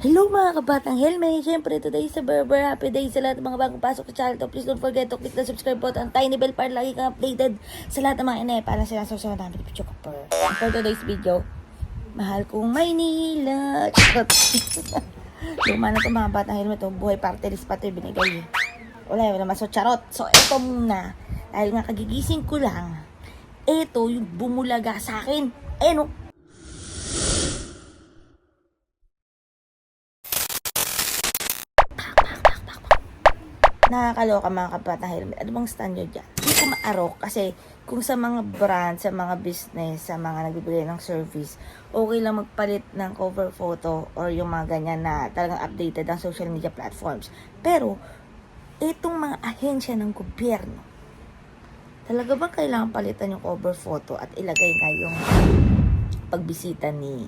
Hello mga kabatang helmet! Siyempre, today is a Berber Happy Day sa lahat ng mga bagong pasok sa channel to. Please don't forget to click the subscribe button, tiny bell para lagi kang updated sa lahat ng mga ine para sila sa susunod namin video ko per. For today's video, mahal kong Maynila. Charot. Luma na itong mga batang helmet. Oh. Buhay party list pa ito yung binigay. eh. Wala, wala maso charot. So, eto muna. Dahil nga kagigising ko lang, eto yung bumulaga sa akin. Eh, no, Nakakaloka mga kabatang helmet. Ano bang stand nyo? Hindi ko maarok kasi kung sa mga brand, sa mga business, sa mga nagbibigay ng service, okay lang magpalit ng cover photo or yung mga ganyan na talagang updated ang social media platforms. Pero, itong mga ahensya ng gobyerno, talaga ba kailangan palitan yung cover photo at ilagay na yung pagbisita ni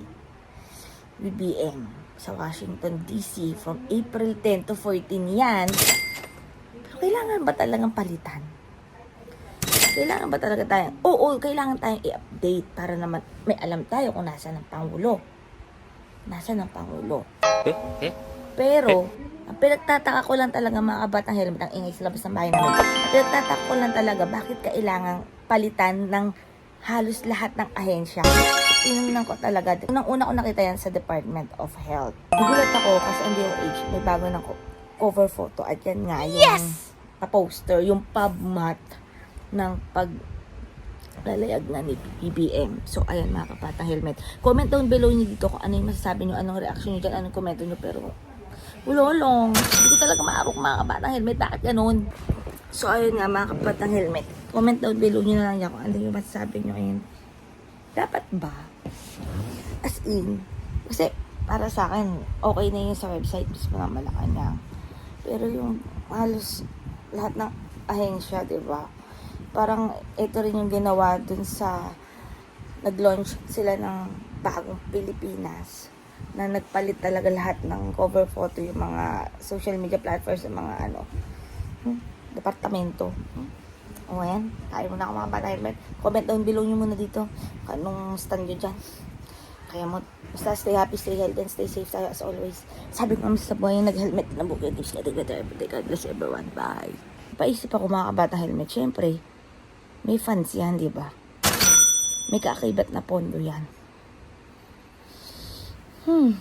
BBM sa Washington DC from April 10 to 14 yan kailangan ba talagang palitan? Kailangan ba talaga tayong, oo, kailangan tayong i-update para naman may alam tayo kung nasa ng Pangulo. Nasa ng Pangulo. Pero, ang pinagtataka ko lang talaga mga kabatang helmet, ang ingay sa labas ng bahay namin. Ang pinagtataka ko lang talaga, bakit kailangan palitan ng halos lahat ng ahensya. Tinignan ko talaga. Unang-una ko nakita yan sa Department of Health. Nagulat ako kasi ang DOH may bago ng co- cover photo at yan nga yung pa-poster, yung pubmat ng pag lalayag na ni BBM. So, ayan mga kapatang helmet. Comment down below nyo dito kung ano yung masasabi nyo, anong reaction nyo dyan, anong komento nyo. Pero, ulolong. Hindi ko talaga maabok mga kapatang helmet. Bakit ganun? So, ayun nga mga kapatang helmet. Comment down below nyo na lang yan kung ano yung masasabi nyo. Ayun. Dapat ba? As in, kasi para sa akin, okay na yun sa website mismo ng Malacanang. Pero yung halos lahat ng ahensya, ba? Parang ito rin yung ginawa dun sa nag-launch sila ng bagong Pilipinas na nagpalit talaga lahat ng cover photo yung mga social media platforms ng mga ano hmm, departamento. Hmm. O ayan, tayo muna ako mga. Comment down below nyo muna dito kung anong stand nyo dyan. Kaya mo, basta stay happy, stay healthy, and stay safe tayo as always. Sabi ko buhay yung nag-helmet ng bukid. Tips getting better every day. God bless everyone. Bye. Paisip ako mga kabata helmet. Siyempre, may fans yan, di ba? May kaakibat na pondo yan. Hmm.